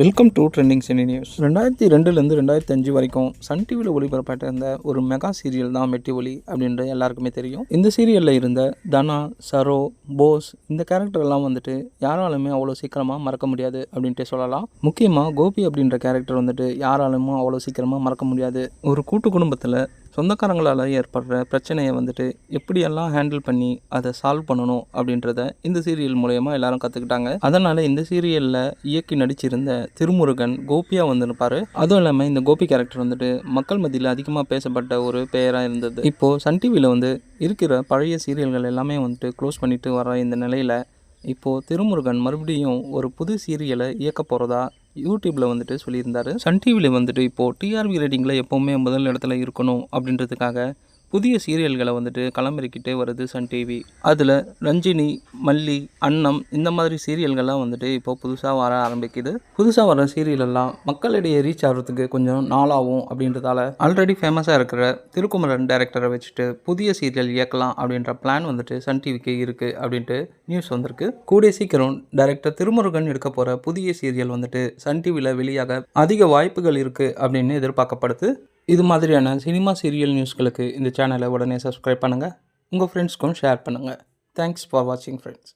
Welcome to trending cine news ரெண்டாயிரத்தி ரெண்டுலேருந்து ரெண்டாயிரத்தி அஞ்சு வரைக்கும் சன் டிவியில் ஒளிபரப்பட்ட இருந்த ஒரு மெகா சீரியல் தான் மெட்டி ஒலி அப்படின்ற எல்லாருக்குமே தெரியும். இந்த சீரியலில் இருந்த தனா சரோ போஸ் இந்த கேரக்டர் எல்லாம் வந்துட்டு யாராலுமே அவ்வளோ சீக்கிரமாக மறக்க முடியாது அப்படின்ட்டு சொல்லலாம். முக்கியமாக கோபி அப்படின்ற கேரக்டர் வந்துட்டு யாராலுமே அவ்வளோ சீக்கிரமாக மறக்க முடியாது. ஒரு கூட்டு குடும்பத்தில் சொந்தக்காரங்களால் ஏற்படுற பிரச்சனையை வந்துட்டு எப்படியெல்லாம் ஹேண்டில் பண்ணி அதை சால்வ் பண்ணணும் அப்படின்றத இந்த சீரியல் மூலயமா எல்லாரும் கற்றுக்கிட்டாங்க அதனால் இந்த சீரியலில் இயக்கி நடிச்சிருந்த திருமுருகன் கோபியாக வந்து இருப்பார் அதுவும் இல்லாமல் இந்த கோபி கேரக்டர் வந்துட்டு மக்கள் மத்தியில் அதிகமாக பேசப்பட்ட ஒரு பெயராக இருந்தது. இப்போது சன் டிவியில் வந்து இருக்கிற பழைய சீரியல்கள் எல்லாமே வந்துட்டு க்ளோஸ் பண்ணிட்டு வர இந்த நிலையில் இப்போது திருமுருகன் மறுபடியும் ஒரு புது சீரியலை இயக்க போகிறதா யூடியூப்பில் வந்துட்டு சொல்லியிருந்தார். சன் டிவியில் வந்துட்டு இப்போது டிஆர்பி ரேட்டிங்கில் எப்போவுமே முதல் இடத்துல இருக்கணும் அப்படின்றதுக்காக புதிய சீரியல்களை வந்துட்டு களமிறக்கிட்டே வருது சன் டிவி. அதில் ரஞ்சினி மல்லி அன்னம் இந்த மாதிரி சீரியல்கள்லாம் வந்துட்டு இப்போ புதுசாக வர ஆரம்பிக்குது. புதுசாக வர சீரியலெல்லாம் மக்களிடையே ரீச் ஆகிறதுக்கு கொஞ்சம் நாளாகும் அப்படின்றதால ஆல்ரெடி ஃபேமஸாக இருக்கிற திருக்குமரன் டைரக்டரை வச்சுட்டு புதிய சீரியல் இயக்கலாம் அப்படின்ற பிளான் வந்துட்டு சன் டிவிக்கு இருக்குது அப்படின்ட்டு நியூஸ் வந்திருக்கு. கூடிய சீக்கிரம் டைரக்டர் திருமுருகன் எடுக்க போகிற புதிய சீரியல் வந்துட்டு சன் டிவியில் வெளியாக அதிக வாய்ப்புகள் இருக்குது அப்படின்னு எதிர்பார்க்கப்படுது. இது மாதிரியான சினிமா சீரியல் நியூஸ்களுக்கு இந்த சேனலை உடனே சப்ஸ்கிரைப் பண்ணுங்கள் உங்கள் ஃப்ரெண்ட்ஸ்க்கும் ஷேர் பண்ணுங்கள் தேங்க்ஸ் ஃபார் வாட்சிங் ஃப்ரெண்ட்ஸ்